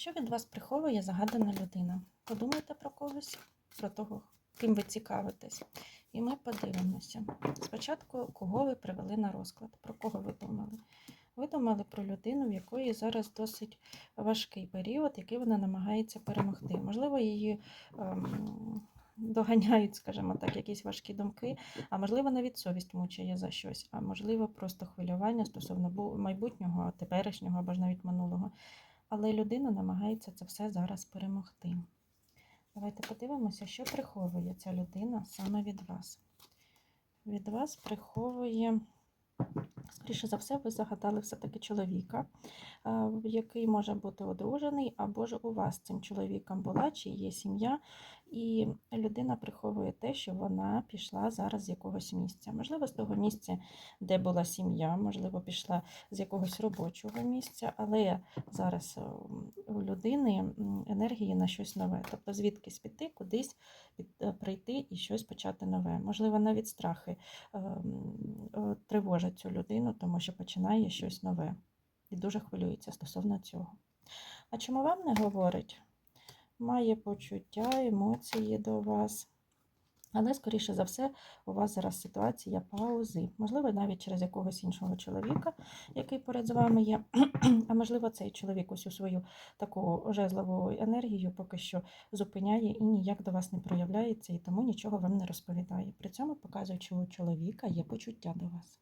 Що від вас приховує загадана людина? Подумайте про когось, про того, ким ви цікавитесь. І ми подивимося. Спочатку, кого ви привели на розклад, про кого ви думали? Ви думали про людину, в якої зараз досить важкий період, який вона намагається перемогти. Можливо, її ем, доганяють, скажімо так, якісь важкі думки, а можливо, навіть совість мучає за щось, а можливо, просто хвилювання стосовно майбутнього, теперішнього або ж навіть минулого. Але людина намагається це все зараз перемогти. Давайте подивимося, що приховує ця людина саме від вас. Від вас приховує, скоріше за все, ви загадали все-таки чоловіка, який може бути одружений, або ж у вас цим чоловіком була чи є сім'я, і людина приховує те, що вона пішла зараз з якогось місця. Можливо, з того місця, де була сім'я, можливо, пішла з якогось робочого місця, але зараз е, у людини енергії на щось нове. Тобто звідкись піти, кудись е, прийти і щось почати нове. Можливо, навіть страхи е, тривожать цю людину, тому що починає щось нове і дуже хвилюється стосовно цього. А чому вам не говорить? Має почуття, емоції до вас. Але, скоріше за все, у вас зараз ситуація паузи. Можливо, навіть через якогось іншого чоловіка, який поряд з вами є. А можливо, цей чоловік усю свою таку жезлову енергію поки що зупиняє і ніяк до вас не проявляється, і тому нічого вам не розповідає. При цьому показує, що у чоловіка є почуття до вас.